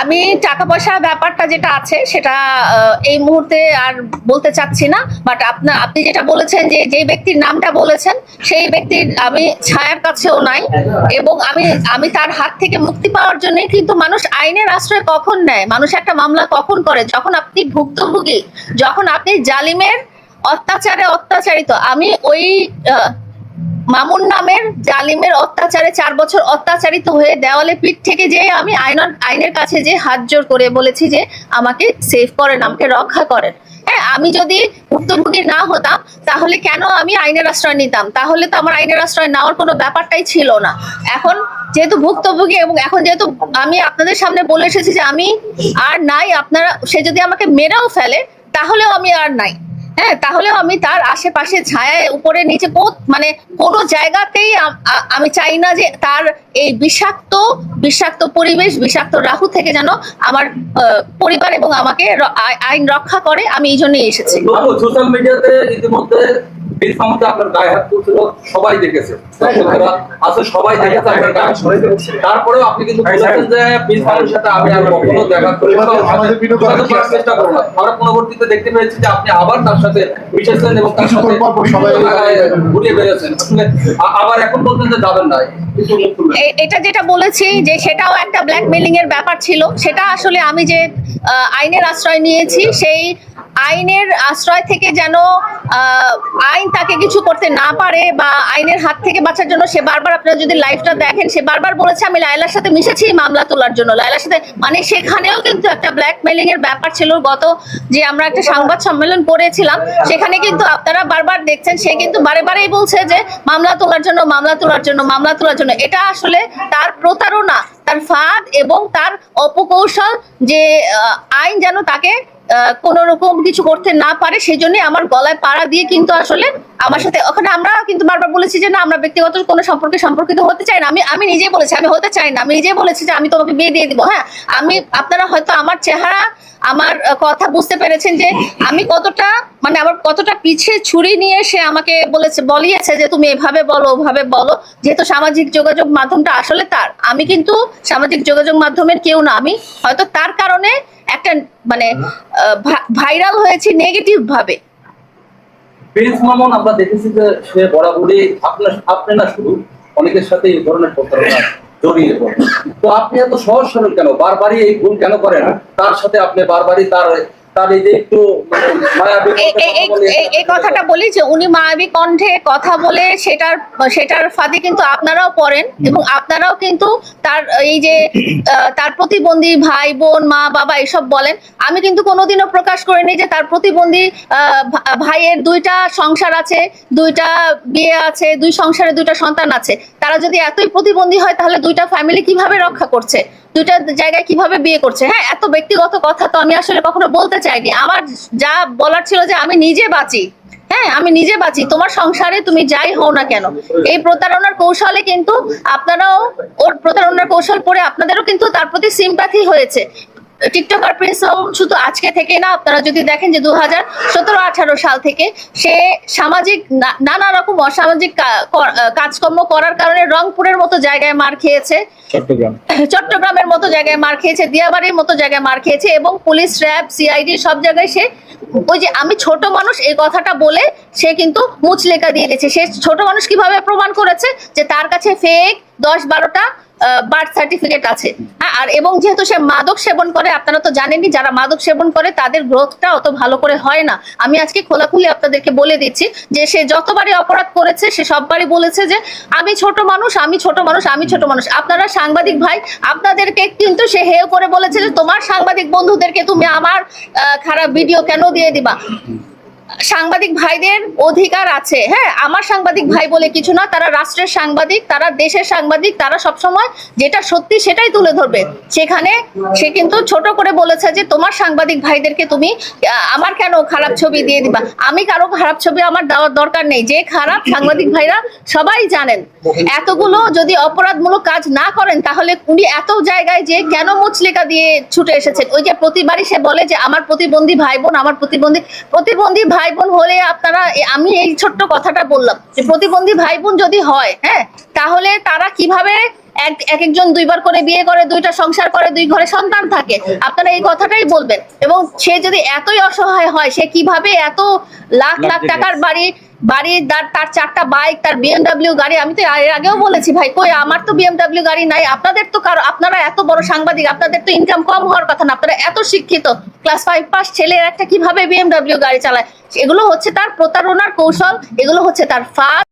আমি টাকা পয়সার ব্যাপারটা যেটা আছে, সেটা এই মুহূর্তে আর বলতে চাচ্ছি না বাট আপনার আপনি যেটা বলেছেন যে যে ব্যক্তির নামটা বলেছেন, সেই ব্যক্তির আমি ছায়ার কাছেও নাই এবং আমি আমি তার হাত থেকে মুক্তি পাওয়ার জন্য কিন্তু মানুষ আইনের আশ্রয় কখন নেয়? মানুষ একটা মামলা কখন করে? যখন আপনি ভুক্তভোগী, যখন আপনি জালিমের অত্যাচারে অত্যাচারিত, আমি ওই মামুন নামের জালিমের অত্যাচারে চার বছর অত্যাচারিত হয়ে দেওয়ালে পিঠ থেকে যে আমি আইনের আইনের কাছে যে হাত জোর করে বলেছি যে আমাকে সেভ করেন, আমাকে রক্ষা করেন। হ্যাঁ আমি যদি ভুক্তভোগী না হতাম, তাহলে কেন আমি আইনের আশ্রয় নিতাম? তাহলে তো আমার আইনের আশ্রয় নেওয়ার কোনো ব্যাপারটাই ছিল না। এখন যেহেতু ভুক্তভোগী এবং এখন যেহেতু আমি আপনাদের সামনে বলে এসেছি যে আমি আর নাই, আপনারা, সে যদি আমাকে মেরেও ফেলে, তাহলেও আমি আর নাই। হ্যাঁ তাহলে আমি তার আশেপাশে ছায়ায় উপরে নিচে মানে কোনো জায়গাতেই আমি চাই না যে তার এই বিষাক্ত বিষাক্ত পরিবেশ, বিষাক্ত রাহু থেকে যেন আমার পরিবার এবং আমাকে আইন রক্ষা করে। আমি এই জন্যই এসেছি। সোশ্যাল মিডিয়াতে ইতিমধ্যে বীর আপনার গায়ে হাত তুলছিল সবাই দেখেছে। সবাই দেখেছে আপনার গায়ে তারপরেও আপনি কিন্তু বলেছেন যে বীর সাথে আমি আর কখনো দেখা করি চেষ্টা করব না। আমরা পরবর্তীতে দেখতে পেয়েছি যে আপনি আবার তার সাথে মিশেছেন এবং তার সাথে বেড়েছেন আসলে আবার এখন পর্যন্ত যাবেন না এটা যেটা বলেছি যে সেটাও একটা ব্ল্যাকমেলিং এর ব্যাপার ছিল। সেটা আসলে আমি যে আহ, আইনের আশ্রয় নিয়েছি সেই আইনের আশ্রয় থেকে যেন আইন তাকে কিছু করতে না পারে বা আইনের হাত থেকে বাঁচার জন্য সে বারবার আপনারা যদি লাইভটা দেখেন, সে বারবার বলেছে, আমি লায়লার সাথে মিশেছি মামলা তোলার জন্য। লায়লার সাথে মানে সেখানেও কিন্তু একটা ব্ল্যাকমেলিং এর ব্যাপার ছিল গত যে আমরা একটা সংবাদ সম্মেলন করেছিলাম, সেখানে কিন্তু আপনারা বারবার দেখছেন, সে কিন্তু বারে বারেই বলছে যে, মামলা তোলার জন্য, মামলা তোলার জন্য, মামলা তোলার জন্য। এটা আসলে তার প্রতারণা, তার ফাঁদ এবং তার অপকৌশল যে আইন যেন তাকে কোন রকম কিছু করতে না পারে সেই জন্য আমার গলায় পাড়া দিয়ে কিন্তু আসলে আমার সাথে ওখানে আমরা কিন্তু বারবার বলেছি যে, না, আমরা ব্যক্তিগত কোনো সম্পর্কে সম্পর্কিত হতে চাই না। আমি আমি নিজেই বলেছি, আমি হতে চাই না। আমি নিজেই বলেছি যে, আমি তোমাকে বিয়ে দিয়ে দিব। হ্যাঁ আমি আপনারা হয়তো আমার চেহারা, আমার কথা বুঝতে পেরেছেন যে, আমি কতটা মানে আমার কতটা পিছে ছুরি নিয়ে সে আমাকে বলেছে বলিয়েছে যে, তুমি এভাবে বলো, ওভাবে বলো। যেহেতু সামাজিক যোগাযোগ মাধ্যমটা আসলে তার। আমি কিন্তু সামাজিক যোগাযোগ মাধ্যমের কেউ না। আমি হয়তো তার কারণে একটা মানে ভাইরাল হয়েছে নেগেটিভ ভাবে। প্রিন্স মামুন আমরা দেখেছি যে সে বরাবরই আপনার আপনি না শুধু অনেকের সাথে এই ধরনের প্রতারণা জড়িয়ে পড়ে। তো আপনি এত সহজ সরল কেন? বারবারই এই ভুল কেন করেন? তার সাথে আপনি বারবারই তার তার এই যে একটু মানে এই- কথাটা বলি যে উনি মায়াবী কণ্ঠে কথা বলে সেটার সেটার ফাঁদে কিন্তু আপনারাও পড়েন এবং আপনারাও কিন্তু তার এই যে তার প্রতিবন্ধী ভাই বোন মা বাবা এসব বলেন। আমি কিন্তু কোনোদিনও প্রকাশ করিনি যে তার প্রতিবন্ধী ভাইয়ের দুইটা সংসার আছে দুইটা বিয়ে আছে দুই সংসারে দুইটা সন্তান আছে। তারা যদি এতই প্রতিবন্ধী হয় তাহলে দুইটা ফ্যামিলি কীভাবে রক্ষা করছে? দুইটা জায়গায় কীভাবে বিয়ে করছে? হ্যাঁ এত ব্যক্তিগত কথা তো আমি আসলে কখনো বলতে চাইনি। আমার যা বলার ছিল যে আমি নিজে বাঁচি। হ্যাঁ আমি নিজে বাঁচি। তোমার সংসারে তুমি যাই হও না কেন। এই প্রতারণার কৌশলে কিন্তু আপনারাও ওর প্রতারণার কৌশল পরে আপনাদেরও কিন্তু তার প্রতি সিম্পাথি হয়েছে। টিকটকার প্রিন্স শুধু আজকে থেকে না আপনারা যদি দেখেন যে দু হাজার সতেরো আঠারো সাল থেকে সে সামাজিক নানা রকম অসামাজিক কাজকর্ম করার কারণে রংপুরের মতো জায়গায় মার খেয়েছে। চট্টগ্রামের মতো জায়গায় মার খেয়েছে দিয়াবাড়ির মতো জায়গায় মার খেয়েছে এবং পুলিশ র্যাব সিআইডি সব জায়গায় সে ওই যে আমি ছোট মানুষ এই কথাটা বলে সে কিন্তু মুচলেকা দিয়ে দিয়েছে সে ছোট মানুষ কীভাবে প্রমাণ করেছে? যে তার কাছে ফেক দশ বারোটা বার্থ সার্টিফিকেট আছে। হ্যাঁ, আর এবং যেহেতু সে মাদক সেবন করে আপনারা তো জানেনই যারা মাদক সেবন করে তাদের গ্রোথটা অত ভালো করে হয় না। আমি আজকে খোলাখুলি আপনাদেরকে বলে দিচ্ছি যে সে যতবারই অপরাধ করেছে সে সববারই বলেছে যে আমি ছোট মানুষ আমি ছোট মানুষ আমি ছোট মানুষ। আপনারা সাংবাদিক ভাই আপনাদেরকে কিন্তু সে হেয় করে বলেছে যে তোমার সাংবাদিক বন্ধুদেরকে তুমি আমার খারাপ ভিডিও কেন দিয়ে দিবা? সাংবাদিক ভাইদের অধিকার আছে। হ্যাঁ আমার সাংবাদিক ভাই বলে কিছু না, তারা রাষ্ট্রের সাংবাদিক, তারা দেশের সাংবাদিক, তারা সবসময় যেটা সত্যি সেটাই তুলে ধরবে। সেখানে সে কিন্তু ছোট করে বলেছে যে, তোমার সাংবাদিক ভাইদেরকে তুমি আমার কেন খারাপ ছবি দিয়ে দিবা? আমি কারও খারাপ ছবি আমার দেওয়ার দরকার নেই। যে খারাপ সাংবাদিক ভাইরা সবাই জানেন। এতগুলো যদি অপরাধমূলক কাজ না করেন, তাহলে উনি এত জায়গায় যে কেন মুচলেকা দিয়ে ছুটে এসেছেন? ওই যে প্রতিবারই সে বলে যে, আমার প্রতিবন্ধী ভাই বোন আমার প্রতিবন্ধী প্রতিবন্ধী ভাই বোন হলে আপনারা আমি এই ছোট্ট কথাটা বললাম যে প্রতিবন্ধী ভাই বোন যদি হয় হ্যাঁ তাহলে তারা কীভাবে এক এক একজন দুইবার করে বিয়ে করে দুইটা সংসার করে দুই ঘরে সন্তান থাকে আপনারা এই কথাটাই বলবেন। এবং সে যদি এতই অসহায় হয় সে কীভাবে এত লাখ লাখ টাকার বাড়ি বাড়ি তার তার চারটা বাইক তার বিএমডাব্লিউ গাড়ি, আমি তো এর আগেও বলেছি ভাই, কই আমার তো বিএমডাব্লিউ গাড়ি নাই, আপনাদের তো কারও আপনারা এত বড় সাংবাদিক, আপনাদের তো ইনকাম কম হওয়ার কথা না, আপনারা এত শিক্ষিত। ক্লাস ফাইভ পাস ছেলের একটা কীভাবে বিএমডাব্লিউ গাড়ি চালায়? এগুলো হচ্ছে তার প্রতারণার কৌশল, এগুলো হচ্ছে তার ফাঁদ।